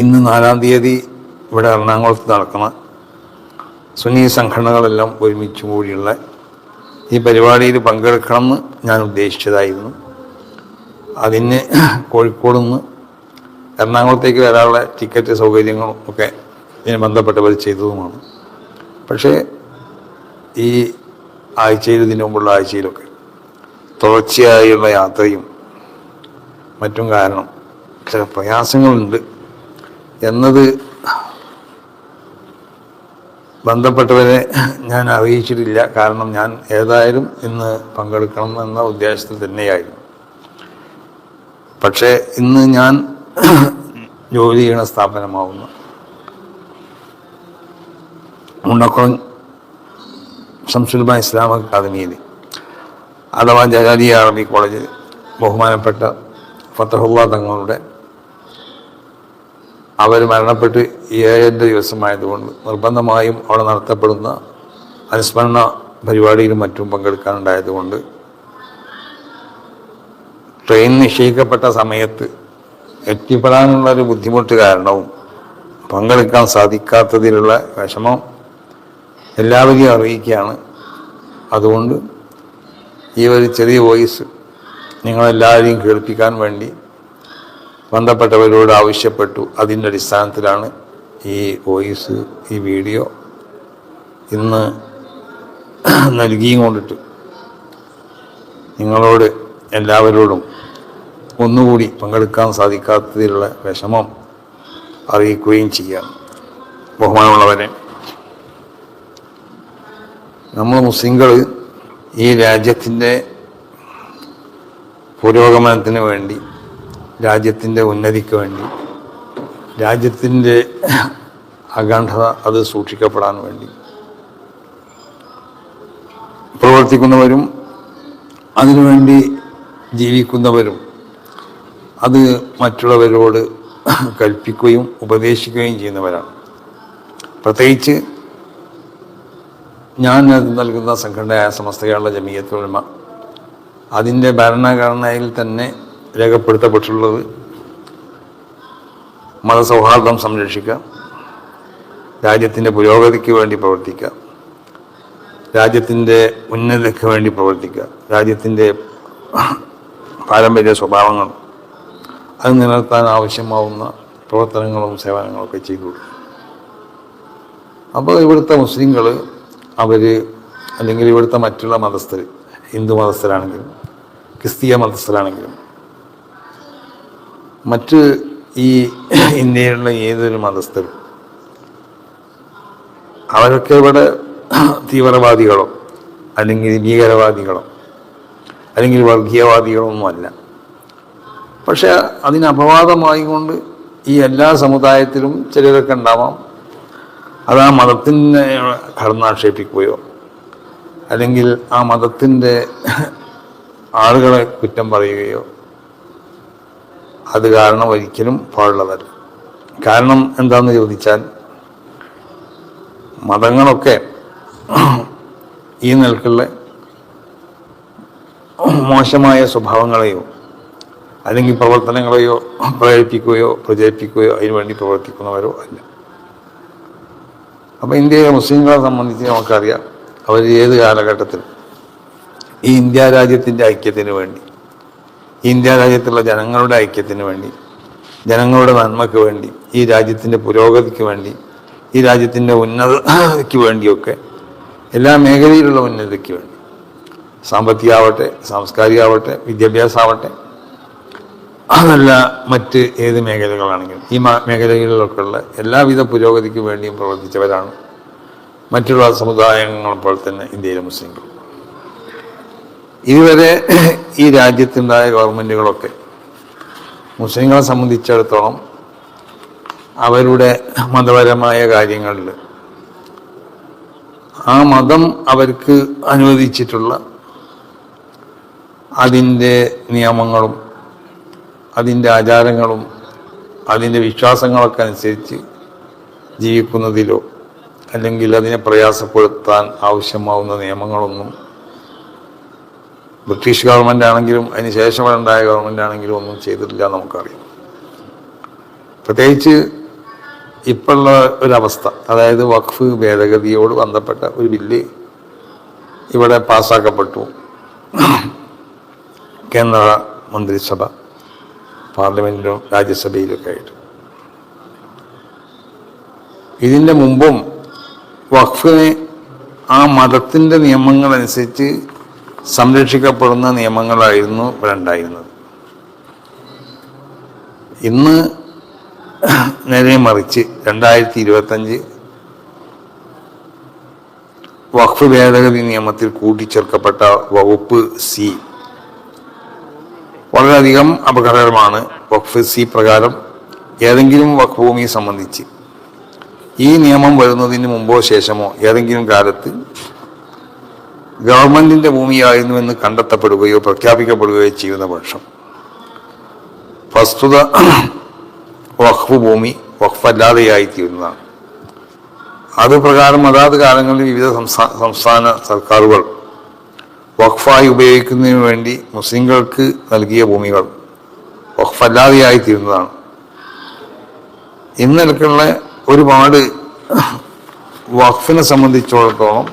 ഇന്ന് നാലാം തീയതി ഇവിടെ എറണാകുളത്ത് നടക്കുന്ന സുന്നി സംഘടനകളെല്ലാം ഒരുമിച്ച് കൂടിയുള്ള ഈ പരിപാടിയിൽ പങ്കെടുക്കണമെന്ന് ഞാൻ ഉദ്ദേശിച്ചതായിരുന്നു. അതിന് കോഴിക്കോട് നിന്ന് എറണാകുളത്തേക്ക് വരാനുള്ള ടിക്കറ്റ് സൗകര്യങ്ങളും ഒക്കെ ഇതിന് ബന്ധപ്പെട്ടവർ ചെയ്തതുമാണ്. പക്ഷേ ഈ ആഴ്ചയിൽ ഇതിനു മുമ്പുള്ള ആഴ്ചയിലൊക്കെ തുടർച്ചയായുള്ള യാത്രയും മറ്റും കാരണം ചില പ്രയാസങ്ങളുണ്ട്. എന്നത് ബന്ധപ്പെട്ടവരെ ഞാൻ അറിയിച്ചിട്ടില്ല. കാരണം ഞാൻ ഏതായാലും ഇന്ന് പങ്കെടുക്കണം എന്ന ഉദ്ദേശത്തിൽ തന്നെയായിരുന്നു. പക്ഷേ ഇന്ന് ഞാൻ ജോലി ചെയ്യണ സ്ഥാപനമാവുന്നു. മുണ്ടക്കുളം ശംസുൽബ ഇസ്ലാം അക്കാദമിയിൽ അഥവാ ജലാലിയ അറബി കോളേജിൽ ബഹുമാനപ്പെട്ട ഫത്തഹുള്ള തങ്ങളുടെ അവർ മരണപ്പെട്ട് ഏഴന്റെ ദിവസമായതുകൊണ്ട് നിർബന്ധമായും അവിടെ നടത്തപ്പെടുന്ന അനുസ്മരണ പരിപാടിയിലും മറ്റും പങ്കെടുക്കാനുണ്ടായതുകൊണ്ട് ട്രെയിൻ നിശ്ചയിക്കപ്പെട്ട സമയത്ത് എത്തിപ്പെടാനുള്ള ഒരു ബുദ്ധിമുട്ട് കാരണവും പങ്കെടുക്കാൻ സാധിക്കാത്തതിലുള്ള വിഷമം എല്ലാവരെയും അറിയിക്കുകയാണ്. അതുകൊണ്ട് ഈ ഒരു ചെറിയ വോയിസ് നിങ്ങളെല്ലാവരെയും കേൾപ്പിക്കാൻ വേണ്ടി ബന്ധപ്പെട്ടവരോട് ആവശ്യപ്പെട്ടു. അതിന്റെ അടിസ്ഥാനത്തിലാണ് ഈ വോയിസ് ഈ വീഡിയോ ഇന്ന് നൽകിയും കൊണ്ടിട്ട് നിങ്ങളോട് എല്ലാവരോടും ഒന്നുകൂടി പങ്കെടുക്കാൻ സാധിക്കാത്തതിലുള്ള വിഷമം അറിയിക്കുകയും ചെയ്യാം. ബഹുമാനമുള്ളവരെ നമ്മൾ മുസ്ലിങ്ങൾ ഈ രാജ്യത്തിന്റെ പുരോഗമനത്തിന് വേണ്ടി രാജ്യത്തിന്റെ ഉന്നതിക്ക് വേണ്ടി രാജ്യത്തിന്റെ അഖണ്ഡത അത് സൂക്ഷിക്കപ്പെടാൻ വേണ്ടി പ്രവർത്തിക്കുന്നവരും അതിനുവേണ്ടി ജീവിക്കുന്നവരും അത് മറ്റുള്ളവരോട് കൽപ്പിക്കുകയും ഉപദേശിക്കുകയും ചെയ്യുന്നവരാണ്. പ്രത്യേകിച്ച് ഞാൻ നൽകുന്ന സംഘടനയായ സമസ്ത കേരള ജമീയത്തുലമ അതിന്റെ ഭരണഘടനയിൽ തന്നെ രേഖപ്പെടുത്തപ്പെട്ടുള്ളത് മതസൗഹാർദ്ദം സംരക്ഷിക്കാം. രാജ്യത്തിന്റെ പുരോഗതിക്ക് വേണ്ടി പ്രവർത്തിക്കാം. രാജ്യത്തിന്റെ ഉന്നതിക്ക് വേണ്ടി പ്രവർത്തിക്കുക രാജ്യത്തിന്റെ പാരമ്പര്യ സ്വഭാവങ്ങൾ അത് നിലനിർത്താൻ ആവശ്യമാവുന്ന പ്രവർത്തനങ്ങളും സേവനങ്ങളും ഒക്കെ ചെയ്തു കൊടുക്കും. അപ്പോൾ ഇവിടുത്തെ മുസ്ലിങ്ങൾ അവർ അല്ലെങ്കിൽ ഇവിടുത്തെ മറ്റുള്ള മതസ്ഥർ ഹിന്ദു മതസ്ഥരാണെങ്കിലും ക്രിസ്തീയ മതസ്ഥരാണെങ്കിലും മറ്റ് ഈ ഇന്ത്യയിലുള്ള ഏതൊരു മതസ്ഥരും അവരൊക്കെ ഇവിടെ തീവ്രവാദികളോ അല്ലെങ്കിൽ ഭീകരവാദികളോ അല്ലെങ്കിൽ വർഗീയവാദികളോ ഒന്നുമല്ല പക്ഷെ അതിന് അപവാദമായി കൊണ്ട് ഈ എല്ലാ സമുദായത്തിലും ചിലരൊക്കെ ഉണ്ടാവാം. അത് ആ മതത്തിനെ കടന്നാക്ഷേപിക്കുകയോ അല്ലെങ്കിൽ ആ മതത്തിന്റെ ആളുകളെ കുറ്റം പറയുകയോ അത് കാരണം ഒരിക്കലും പാടുള്ളതല്ല. കാരണം എന്താന്ന് ചോദിച്ചാൽ മതങ്ങളൊക്കെ ഈ നിലക്കുള്ള മോശമായ സ്വഭാവങ്ങളെയോ അല്ലെങ്കിൽ പ്രവർത്തനങ്ങളെയോ പ്രേരിപ്പിക്കുകയോ പ്രചരിപ്പിക്കുകയോ അതിനുവേണ്ടി പ്രവർത്തിക്കുന്നവരോ അല്ല. അപ്പോൾ ഇന്ത്യയിലെ മുസ്ലിങ്ങളെ സംബന്ധിച്ച് നമുക്കറിയാം അവർ ഏത് കാലഘട്ടത്തിൽ ഈ ഇന്ത്യ രാജ്യത്തിന്റെ ഐക്യത്തിന് വേണ്ടി ഇന്ത്യ രാജ്യത്തുള്ള ജനങ്ങളുടെ ഐക്യത്തിന് വേണ്ടി ജനങ്ങളുടെ നന്മയ്ക്ക് വേണ്ടി ഈ രാജ്യത്തിന്റെ പുരോഗതിക്ക് വേണ്ടി ഈ രാജ്യത്തിന്റെ ഉന്നതയ്ക്ക് വേണ്ടിയൊക്കെ എല്ലാ മേഖലയിലുള്ള ഉന്നതിക്ക് വേണ്ടി. സാമ്പത്തികമാവട്ടെ സാംസ്കാരികമാവട്ടെ വിദ്യാഭ്യാസമാവട്ടെ അതല്ല മറ്റ് ഏത് മേഖലകളാണെങ്കിലും. ഈ മേഖലകളിലൊക്കെയുള്ള എല്ലാവിധ പുരോഗതിക്ക് വേണ്ടിയും പ്രവർത്തിച്ചവരാണ് മറ്റുള്ള സമുദായങ്ങൾ പോലെ തന്നെ ഇന്ത്യയിലെ മുസ്ലിങ്ങൾ ഇതുവരെ ഈ രാജ്യത്തുണ്ടായ ഗവൺമെന്റുകളൊക്കെ മുസ്ലിങ്ങളെ സംബന്ധിച്ചിടത്തോളം അവരുടെ മതപരമായ കാര്യങ്ങളിൽ ആ മതം അവർക്ക് അനുവദിച്ചിട്ടുള്ള അതിന്റെ നിയമങ്ങളും അതിന്റെ ആചാരങ്ങളും അതിന്റെ വിശ്വാസങ്ങളൊക്കെ അനുസരിച്ച് ജീവിക്കുന്നതിലോ അല്ലെങ്കിൽ അതിനെ പ്രയാസപ്പെടുത്താൻ ആവശ്യമാവുന്ന നിയമങ്ങളൊന്നും ബ്രിട്ടീഷ് ഗവൺമെന്റ് ആണെങ്കിലും അതിന് ശേഷം ഉണ്ടായ ഗവൺമെന്റ് ആണെങ്കിലും ഒന്നും ചെയ്തിട്ടില്ല നമുക്കറിയാം. പ്രത്യേകിച്ച് ഇപ്പോഴുള്ള ഒരവസ്ഥ അതായത് വഖഫ് ഭേദഗതിയോട് ബന്ധപ്പെട്ട ഒരു ബില്ല് ഇവിടെ പാസ്സാക്കപ്പെട്ടു. കേന്ദ്ര മന്ത്രിസഭ പാർലമെന്റിലും രാജ്യസഭയിലൊക്കെ ആയിട്ട്. ഇതിന്റെ മുമ്പും വഖഫിനെ ആ മതത്തിന്റെ നിയമങ്ങളനുസരിച്ച് സംരക്ഷിക്കപ്പെടുന്ന നിയമങ്ങളായിരുന്നു ഇവരുണ്ടായിരുന്നത്. ഇന്ന് നേരെ മറിച്ച് രണ്ടായിരത്തി ഇരുപത്തഞ്ച് വഖഫ് ഭേദഗതി നിയമത്തിൽ കൂട്ടിച്ചേർക്കപ്പെട്ട വകുപ്പ് സി വളരെയധികം അപകടകരമാണ് വഖഫ് സി പ്രകാരം ഏതെങ്കിലും വഖഫ് ഭൂമിയെ സംബന്ധിച്ച്. ഈ നിയമം വരുന്നതിന് മുമ്പോ ശേഷമോ ഏതെങ്കിലും കാലത്ത് ഗവൺമെന്റിന്റെ ഭൂമിയായിരുന്നുവെന്ന് കണ്ടെത്തപ്പെടുകയോ പ്രഖ്യാപിക്കപ്പെടുകയോ ചെയ്യുന്ന പക്ഷം. വസ്തുത വഖഫ് ഭൂമി വഖഫല്ലാതെയായി തീരുന്നതാണ് അത് പ്രകാരം അതാത് കാലങ്ങളിൽ വിവിധ സംസ്ഥാന സർക്കാരുകൾ വഖഫായി ഉപയോഗിക്കുന്നതിന് വേണ്ടി മുസ്ലിങ്ങൾക്ക് നൽകിയ ഭൂമികൾ വഖഫല്ലാതെയായി തീരുന്നതാണ് ഇന്നിടക്കുള്ള ഒരുപാട് വഖഫിനെ സംബന്ധിച്ചിടത്തോളം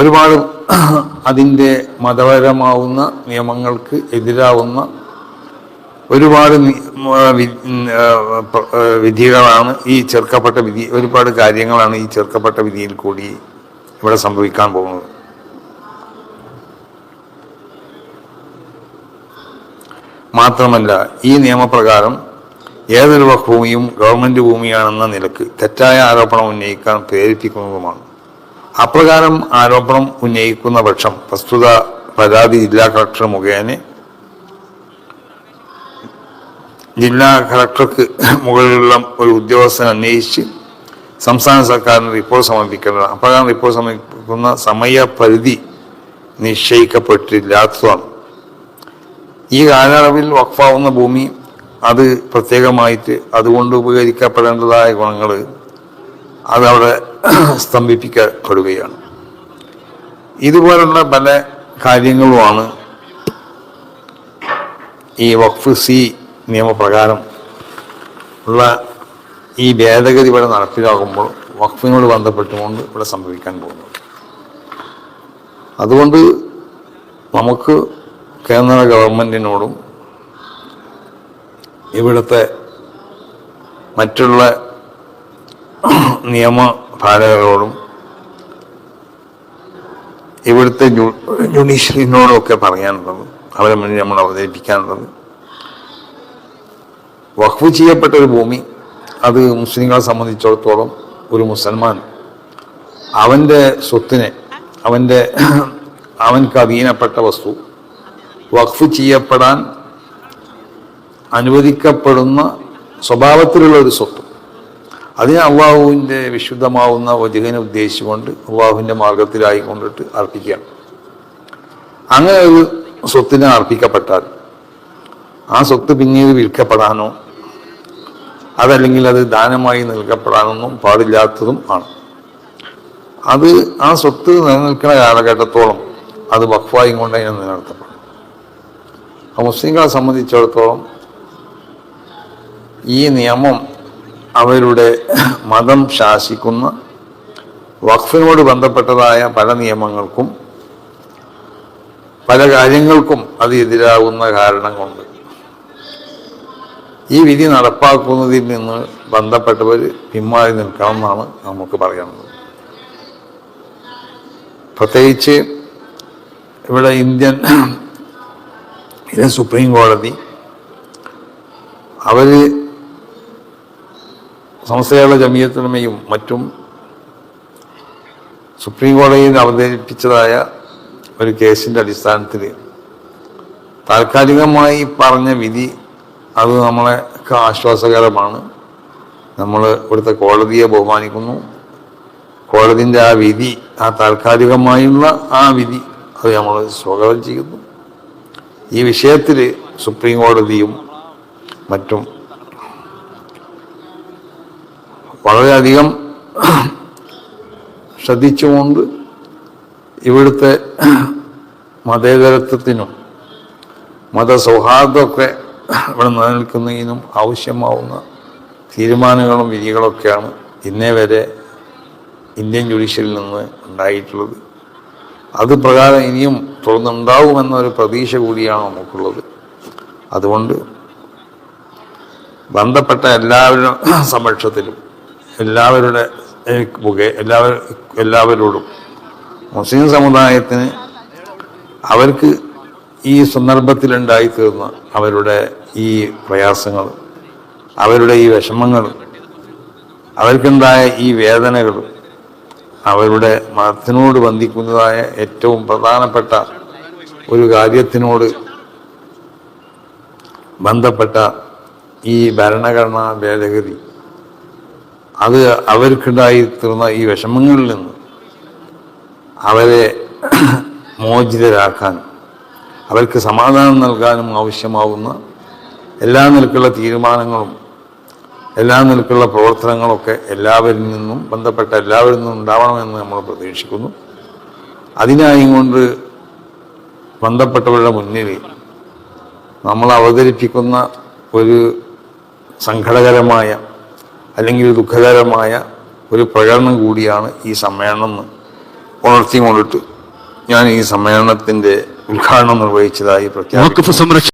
ഒരുപാട് അതിന്റെ മതപരമാവുന്ന നിയമങ്ങൾക്ക് എതിരാവുന്ന ഒരുപാട് വിധികളാണ് ഈ ചെറുക്കപ്പെട്ട വിധി ഒരുപാട് കാര്യങ്ങളാണ് ഈ ചെറുക്കപ്പെട്ട വിധിയിൽ കൂടി ഇവിടെ സംഭവിക്കാൻ പോകുന്നത്. മാത്രമല്ല ഈ നിയമപ്രകാരം ഏതൊരു ഭൂമിയും ഗവൺമെന്റ് ഭൂമിയാണെന്ന നിലയ്ക്ക് തെറ്റായ ആരോപണം ഉന്നയിക്കാൻ പ്രേരിപ്പിക്കുന്നതുമാണ്. അപ്രകാരം ആരോപണം ഉന്നയിക്കുന്ന പക്ഷം പ്രസ്തുത പരാതി ജില്ലാ കളക്ടർ മുഖേന ജില്ലാ കളക്ടർക്ക് മുകളിലുള്ള ഒരു ഉദ്യോഗസ്ഥൻ അന്വേഷിച്ച് സംസ്ഥാന സർക്കാരിന് റിപ്പോർട്ട് സമർപ്പിക്കേണ്ടത് അപ്രകാരം റിപ്പോർട്ട് സമർപ്പിക്കുന്ന സമയപരിധി നിശ്ചയിക്കപ്പെട്ടില്ലാത്തതാണ്. ഈ കാലയളവിൽ വഖഫാവുന്ന ഭൂമി അത് പ്രത്യേകമായിട്ട് അതുകൊണ്ട് ഉപകരിക്കപ്പെടേണ്ടതായ ഗുണങ്ങൾ അതവിടെ സ്തംഭിപ്പിക്കപ്പെടുകയാണ്. ഇതുപോലുള്ള പല കാര്യങ്ങളുമാണ് ഈ വഖഫ് സി നിയമപ്രകാരം ഉള്ള ഈ ഭേദഗതി ഇവിടെ നടപ്പിലാക്കുമ്പോൾ വഖഫിനോട് ബന്ധപ്പെട്ടുകൊണ്ട് ഇവിടെ സംഭവിക്കാൻ പോകുന്നത്. അതുകൊണ്ട് നമുക്ക് കേന്ദ്ര ഗവൺമെന്റിനോടും ഇവിടുത്തെ മറ്റുള്ള നിയമപാലകരോടും ഇവിടുത്തെ ജുഡീഷ്യറിനോടും ഒക്കെ പറയാനുള്ളത് അവരെ മുന്നിൽ നമ്മൾ അവതരിപ്പിക്കാനുള്ളത്. വഖഫ് ചെയ്യപ്പെട്ട ഒരു ഭൂമി അത് മുസ്ലിങ്ങളെ സംബന്ധിച്ചിടത്തോളം ഒരു മുസൽമാൻ. അവന്റെ സ്വത്തിനെ അവന്റെ അവൻക്ക് അധീനപ്പെട്ട വസ്തു വഖഫ് ചെയ്യപ്പെടാൻ അനുവദിക്കപ്പെടുന്ന സ്വഭാവത്തിലുള്ള ഒരു സ്വത്ത്. അതിനെ അള്ളാഹുവിന്റെ വിശുദ്ധമാവുന്ന വചകനെ ഉദ്ദേശിച്ചുകൊണ്ട് അള്ളാഹുവിന്റെ മാർഗത്തിലായി കൊണ്ടിട്ട് അർപ്പിക്കുകയാണ്. അങ്ങനെ ഒരു സ്വത്തിന് അർപ്പിക്കപ്പെട്ടാൽ ആ സ്വത്ത് പിന്നീട് വിൽക്കപ്പെടാനോ അതല്ലെങ്കിൽ അത് ദാനമായി നൽകപ്പെടാനൊന്നും പാടില്ലാത്തതും ആണ്. അത് ആ സ്വത്ത് നിലനിൽക്കുന്ന കാലഘട്ടത്തോളം അത് വഖഫായി കൊണ്ട് അതിനെ നിലനിർത്തപ്പെടും. മുസ്ലിങ്ങളെ സംബന്ധിച്ചിടത്തോളം ഈ നിയമം അവരുടെ മതം ശാസിക്കുന്ന വഖഫിനോട് ബന്ധപ്പെട്ടതായ പല നിയമങ്ങൾക്കും പല കാര്യങ്ങൾക്കും അത് എതിരാകുന്ന കാരണം കൊണ്ട് ഈ വിധി നടപ്പാക്കുന്നതിൽ നിന്ന് ബന്ധപ്പെട്ടവർ പിന്മാറി നിൽക്കണമെന്നാണ് നമുക്ക് പറയുന്നത് പ്രത്യേകിച്ച് ഇവിടെ ഇന്ത്യൻ സുപ്രീം കോടതി അവർ സംസ്ഥകളുടെ ജമീയത്തിനുമയും മറ്റും സുപ്രീം കോടതിയിൽ അവതരിപ്പിച്ചതായ ഒരു കേസിന്റെ അടിസ്ഥാനത്തിൽ താൽക്കാലികമായി പറഞ്ഞ വിധി അത് നമ്മളെ ആശ്വാസകരമാണ്. നമ്മൾ ഇവിടുത്തെ കോടതിയെ ബഹുമാനിക്കുന്നു. കോടതിന്റെ ആ വിധി ആ താൽക്കാലികമായുള്ള ആ വിധി അത് നമ്മൾ സ്വാഗതം ചെയ്യുന്നു. ഈ വിഷയത്തിൽ സുപ്രീം കോടതിയും മറ്റും വളരെയധികം ശ്രദ്ധിച്ചുകൊണ്ട് ഇവിടുത്തെ മതേതരത്വത്തിനും മതസൗഹാർദ്ദമൊക്കെ ഇവിടെ നിലനിൽക്കുന്നതിനും ആവശ്യമാവുന്ന തീരുമാനങ്ങളും വിധികളൊക്കെയാണ് ഇന്നേ വരെ ഇന്ത്യൻ ജുഡീഷ്യറിൽ നിന്ന് ഉണ്ടായിട്ടുള്ളത്. അത് പ്രകാരം ഇനിയും തുടർന്നുണ്ടാവുമെന്നൊരു പ്രതീക്ഷ കൂടിയാണ് നമുക്കുള്ളത്. അതുകൊണ്ട് ബന്ധപ്പെട്ട എല്ലാവരുടെ സമക്ഷത്തിലും എല്ലാവരുടെ മുഖേ എല്ലാവർ എല്ലാവരോടും മുസ്ലിം സമുദായത്തിന് അവർക്ക് ഈ സന്ദർഭത്തിലുണ്ടായി തീർന്ന അവരുടെ ഈ പ്രയാസങ്ങൾ അവരുടെ ഈ വിഷമങ്ങൾ അവർക്കുണ്ടായ ഈ വേദനകൾ അവരുടെ മതത്തിനോട് ബന്ധിക്കുന്നതായ ഏറ്റവും പ്രധാനപ്പെട്ട ഒരു കാര്യത്തിനോട് ബന്ധപ്പെട്ട ഈ ഭരണഘടനാ ഭേദഗതി അത് അവർക്കുണ്ടായി തീർന്ന ഈ വിഷമങ്ങളിൽ നിന്ന് അവരെ മോചിതരാക്കാൻ അവർക്ക് സമാധാനം നൽകാനും ആവശ്യമാവുന്ന എല്ലാ നിലക്കുള്ള തീരുമാനങ്ങളും എല്ലാ നിലക്കുള്ള പ്രവർത്തനങ്ങളൊക്കെ എല്ലാവരിൽ നിന്നും ബന്ധപ്പെട്ട എല്ലാവരിൽ നിന്നും ഉണ്ടാവണമെന്ന് നമ്മൾ പ്രതീക്ഷിക്കുന്നു. അതിനായി കൊണ്ട് ബന്ധപ്പെട്ടവരുടെ മുന്നിൽ നമ്മൾ അവതരിപ്പിക്കുന്ന ഒരു സങ്കടകരമായ അല്ലെങ്കിൽ ദുഃഖകരമായ ഒരു പ്രകടനം കൂടിയാണ് ഈ സമ്മേളനം ഉണർത്തിക്കൊണ്ടിട്ട് ഞാൻ ഈ സമ്മേളനത്തിന്റെ ഉദ്ഘാടനം നിർവഹിച്ചതായി സംരക്ഷ